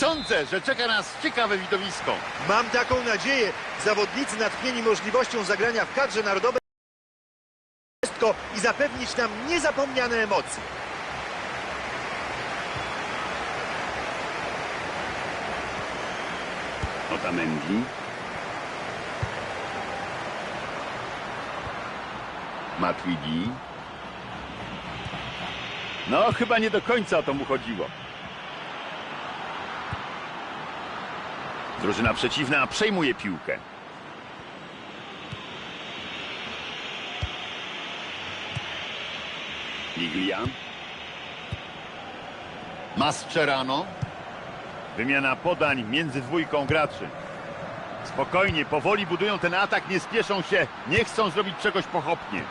Sądzę, że czeka nas ciekawe widowisko. Mam taką nadzieję. Zawodnicy natchnieni możliwością zagrania w kadrze narodowej wszystko i zapewnić nam niezapomniane emocje. Otamendi. Matuidi. No, chyba nie do końca o to mu chodziło. Drużyna przeciwna przejmuje piłkę. Liglia. Mascherano. Wymiana podań między dwójką graczy. Spokojnie, powoli budują ten atak, nie spieszą się, nie chcą zrobić czegoś pochopnie.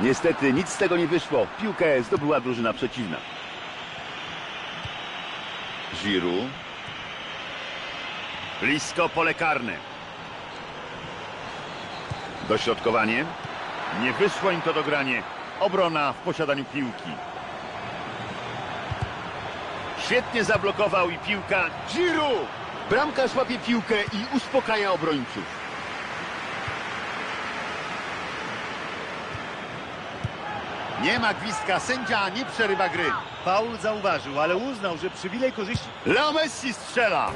Niestety nic z tego nie wyszło. Piłkę zdobyła drużyna przeciwna. Giroud. Blisko pole karne. Dośrodkowanie. Nie wyszło im to dogranie. Obrona w posiadaniu piłki. Świetnie zablokował i piłka. Giroud! Bramkarz łapie piłkę i uspokaja obrońców. Nie ma gwizdka, sędzia nie przerywa gry. Paul zauważył, ale uznał, że przywilej korzyści Leo Messi strzela.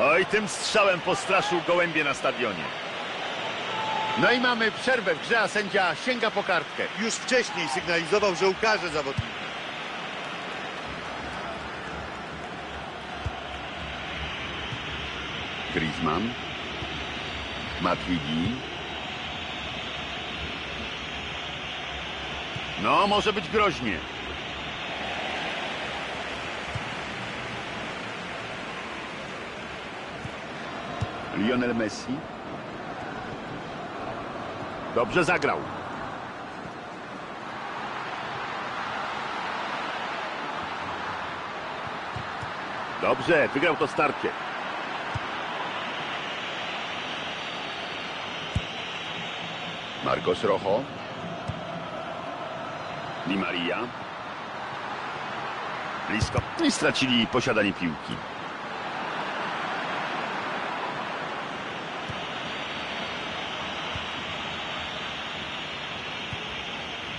Oj, tym strzałem postraszył gołębie na stadionie. No i mamy przerwę w grze, a sędzia sięga po kartkę. już wcześniej sygnalizował, że ukaże zawodnika. Griezmann. Matuidi. No, może być groźnie. Lionel Messi. Dobrze zagrał. Dobrze, wygrał to starcie. Marcos Rojo. Di Maria. Blisko. No i stracili posiadanie piłki.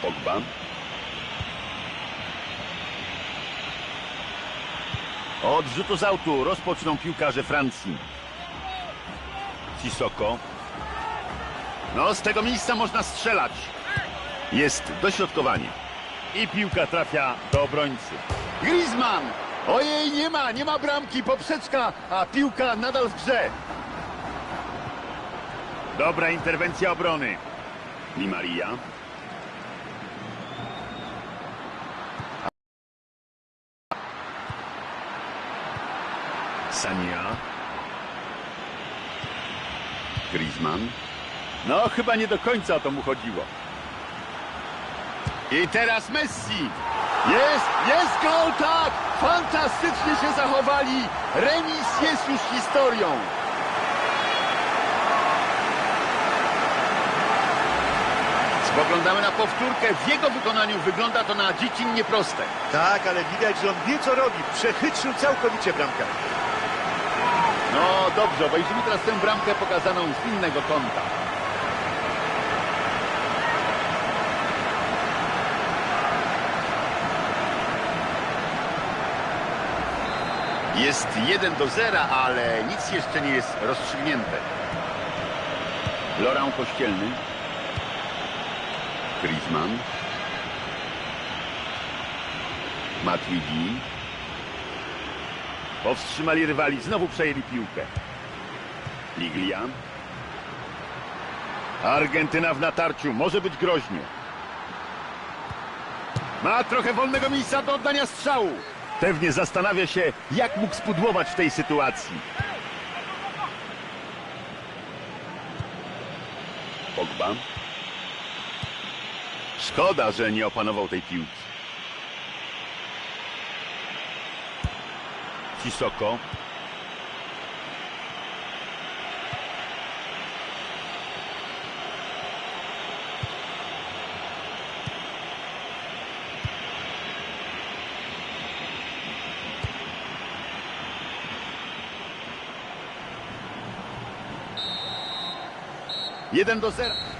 Pogba. Od rzutu z autu rozpoczną piłkarze Francji. Sissoko. No, z tego miejsca można strzelać. Jest dośrodkowanie. I piłka trafia do obrońcy. Griezmann! Ojej, nie ma, nie ma bramki, poprzeczka, a piłka nadal w grze. Dobra interwencja obrony. Di Maria. Sania. Griezmann. No, chyba nie do końca o to mu chodziło. I teraz Messi. Jest, jest gol, tak! Fantastycznie się zachowali. Remis jest już historią. Spoglądamy na powtórkę. W jego wykonaniu wygląda to na dziecinnie proste. Tak, ale widać, że on wie co robi. Przechytrzył całkowicie bramkę. No dobrze, obejrzymy teraz tę bramkę pokazaną z innego kąta. Jest 1 do 0, ale nic jeszcze nie jest rozstrzygnięte. Laurent Kościelny. Griezmann. Matuidi. Powstrzymali rywali, znowu przejęli piłkę. Liglia. Argentyna w natarciu, może być groźnie. Ma trochę wolnego miejsca do oddania strzału. Pewnie zastanawia się, jak mógł spudłować w tej sytuacji. Pogba. Szkoda, że nie opanował tej piłki. Sissoko. 1 do 0.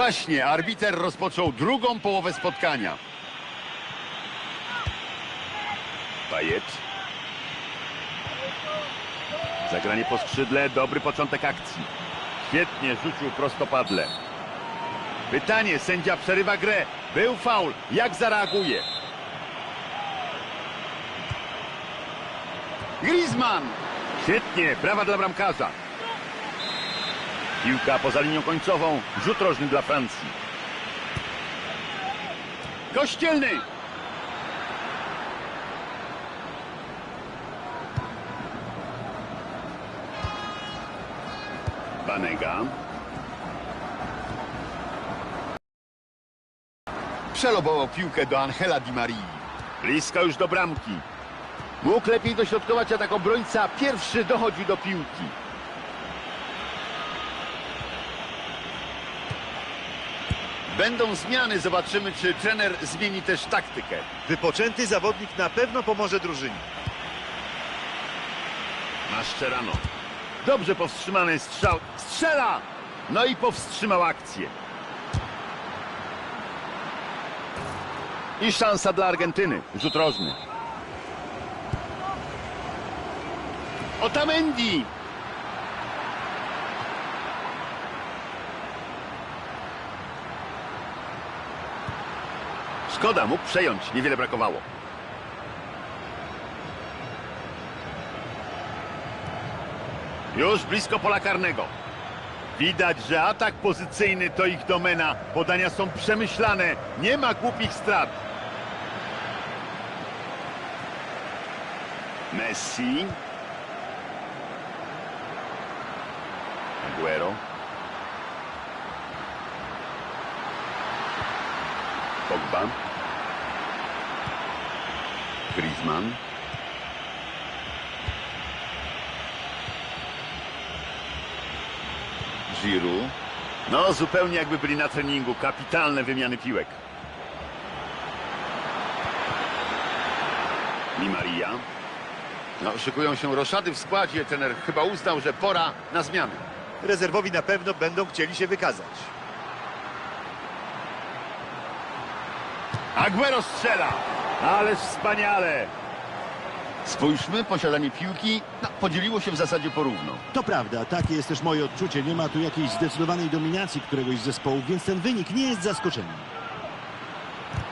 Właśnie, arbiter rozpoczął drugą połowę spotkania. Pajet. Zagranie po skrzydle, dobry początek akcji. Świetnie rzucił prostopadle. Pytanie, sędzia przerywa grę. Był faul, jak zareaguje? Griezmann! Świetnie, brawa dla bramkarza. Piłka poza linią końcową, rzut rożny dla Francji. Kościelny! Banega. Przelobował piłkę do Angela Di Marii. Blisko już do bramki. Mógł lepiej dośrodkować atak obrońca. Pierwszy dochodzi do piłki. Będą zmiany, zobaczymy czy trener zmieni też taktykę. Wypoczęty zawodnik na pewno pomoże drużynie. Maszczerano. Dobrze powstrzymany strzał. Strzela! No i powstrzymał akcję. I szansa dla Argentyny. Rzut rożny. Otamendi! Szkoda, mógł przejąć. Niewiele brakowało. Już blisko pola karnego. Widać, że atak pozycyjny to ich domena. Podania są przemyślane. Nie ma głupich strat. Messi. Aguero. Pogba. Griezmann. Giroud. No, zupełnie jakby byli na treningu. Kapitalne wymiany piłek. Di Maria. No, szykują się roszady w składzie. Trener chyba uznał, że pora na zmiany. Rezerwowi na pewno będą chcieli się wykazać. Aguero strzela. Ależ wspaniale. Spójrzmy, posiadanie piłki no, podzieliło się w zasadzie porówno. To prawda, takie jest też moje odczucie. Nie ma tu jakiejś zdecydowanej dominacji któregoś z zespołów, więc ten wynik nie jest zaskoczeniem.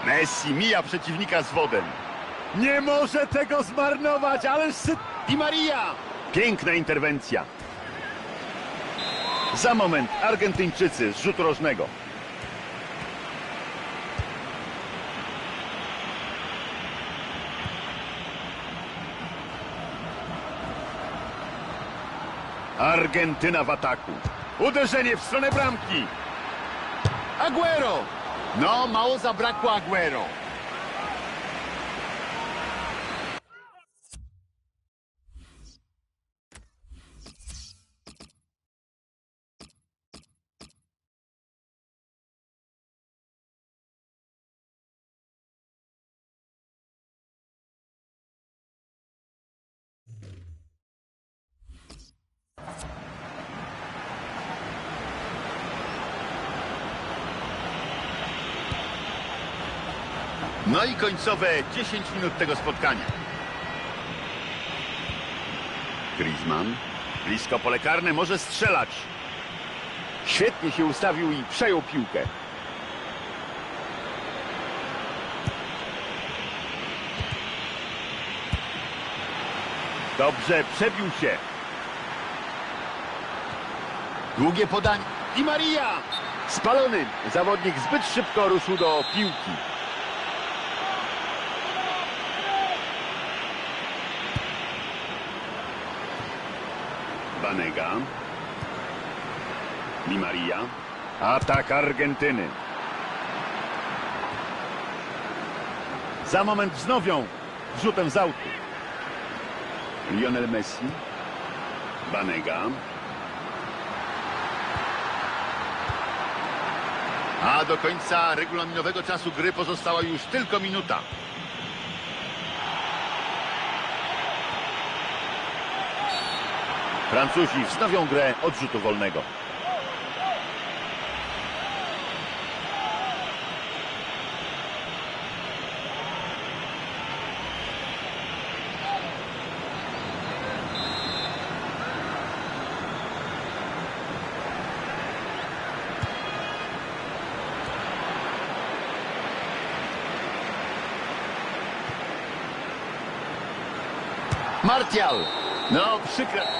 Messi mija przeciwnika z wodem. Nie może tego zmarnować, ależ sy... Di Maria! Piękna interwencja. Za moment Argentyńczycy z rzutu rożnego. Argentyna w ataku. Uderzenie w stronę bramki. Aguero! No, mało zabrakło Aguero. No i końcowe 10 minut tego spotkania. Griezmann. Blisko pole karne, może strzelać. Świetnie się ustawił i przejął piłkę. Dobrze, przebił się. Długie podanie. I Maria! Spalony. Zawodnik zbyt szybko ruszył do piłki. Banega. Di Maria. Atak Argentyny. Za moment wznowią rzutem z autu. Lionel Messi. Banega. A do końca regulaminowego czasu gry pozostała już tylko minuta. Francuzi wznowią grę od rzutu wolnego. Martial. No, przykre.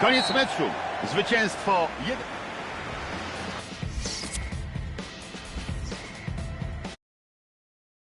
Koniec meczu. Zwycięstwo 1